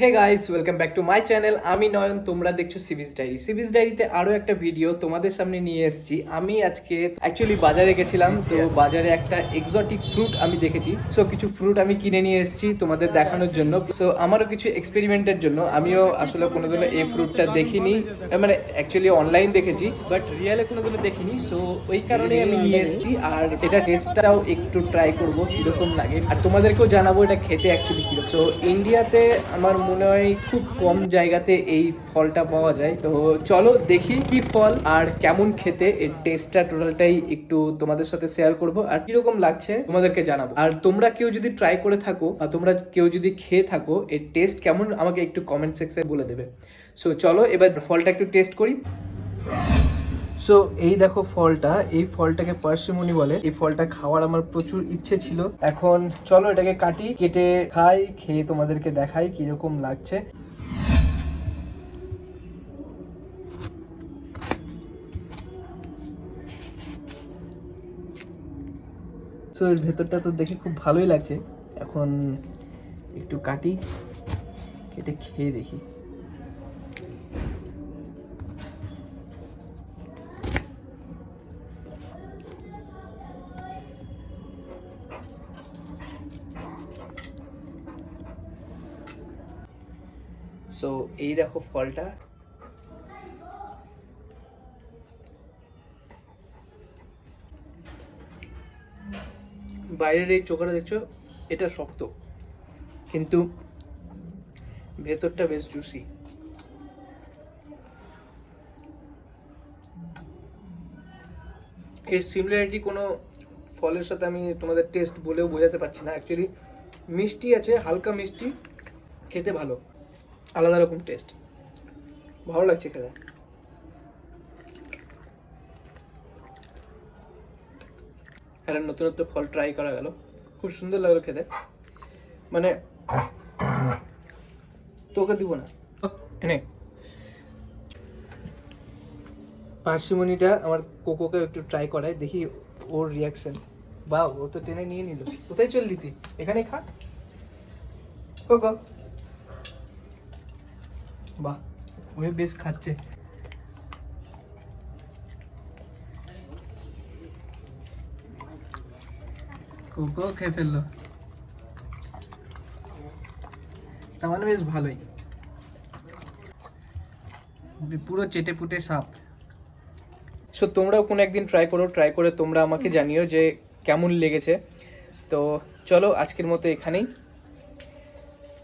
Hey guys welcome back to my channel আমি নয়ন তোমরা দেখছ সিবিস ডায়েরি সিবিস ডায়েরিতে আরও একটা ভিডিও তোমাদের সামনে নিয়ে এসেছি। আমি আজকে অ্যাকচুয়ালি বাজারে গেছিলাম তো বাজারে একটা এক্সোটিক ফ্রুট আমি দেখেছি। সো কিছু ফ্রুট আমি কিনে নিয়ে এসেছি তোমাদের দেখানোর জন্য। সো আমারও কিছু এক্সপেরিমেন্টের জন্য। আমিও আসলে কোনোদিনও এই ফ্রুটটা দেখিনি। মানে অ্যাকচুয়ালি অনলাইন দেখেছি বাট রিয়েলে কোনোদিনও দেখিনি। সো ওই কারণে আমি নিয়ে এসেছি। আর এটা টেস্টটাও একটু ট্রাই করব কীরকম লাগে। আর তোমাদেরকেও জানাব এটা খেতে অ্যাকচুয়ালি কীরকম। তো ইন্ডিয়াতে আমার মনে হয় খুব কম জায়গাতে এই ফলটা পাওয়া যায়। তো চলো দেখি কি ফল আর কেমন খেতে। এর টেস্টটা টোটালটাই একটু তোমাদের সাথে শেয়ার করব আর কীরকম লাগছে তোমাদেরকে জানাব। আর তোমরা কেউ যদি ট্রাই করে থাকো বা তোমরা কেউ যদি খেয়ে থাকো, এর টেস্ট কেমন আমাকে একটু কমেন্ট সেকশনে বলে দেবে। সো চলো এবার ফলটা একটু টেস্ট করি। সো এই দেখো ফলটা, এই ফলটাকে পার্সিমনি বলে। এই ফলটা খাওয়ার আমার প্রচুর ইচ্ছে ছিল। এখন চলো এটাকে কাটি, কেটে খাই, খেয়ে তোমাদেরকে দেখাই কীরকম লাগছে। সো এর ভেতরটা তো দেখে খুব ভালোই লাগছে। এখন একটু কাটি, কেটে খেয়ে দেখি। সো এই দেখো ফলটা। বাইরের এই চোখাটা দেখছ, এটা শক্ত, কিন্তু ভেতরটা বেশ জুসি এর সিমিলারিটি কোনো ফলের সাথে আমি তোমাদের টেস্ট বলেও বোঝাতে পারছি না। অ্যাকচুয়ালি মিষ্টি আছে, হালকা মিষ্টি, খেতে ভালো। আলাদা রকম টেস্ট ভালো লাগছে খেতে। একটা নতুনত্ব ফল ট্রাই করা গেল। খুব সুন্দর লাগল খেতে। মানে তোকে দিব না। এনে। পার্সিমনিটা আমার কোকোকে একটু ট্রাই করাই দেখি ওর রিয়াকশন বা ও তো টেনে নিয়ে নিল। কোথায় চল দিতি? এখানেই খা। কোকো। বাহ ওই বেশ খাচ্ছে। কোকো খেয়ে ফেলল। তার মানে বেশ ভালোই। পুরো চেটে পুটে সাপ। সো তোমরাও কোনো একদিন ট্রাই করো ট্রাই করে তোমরা আমাকে জানিও যে কেমন লেগেছে। তো চলো আজকের মতো এখানেই।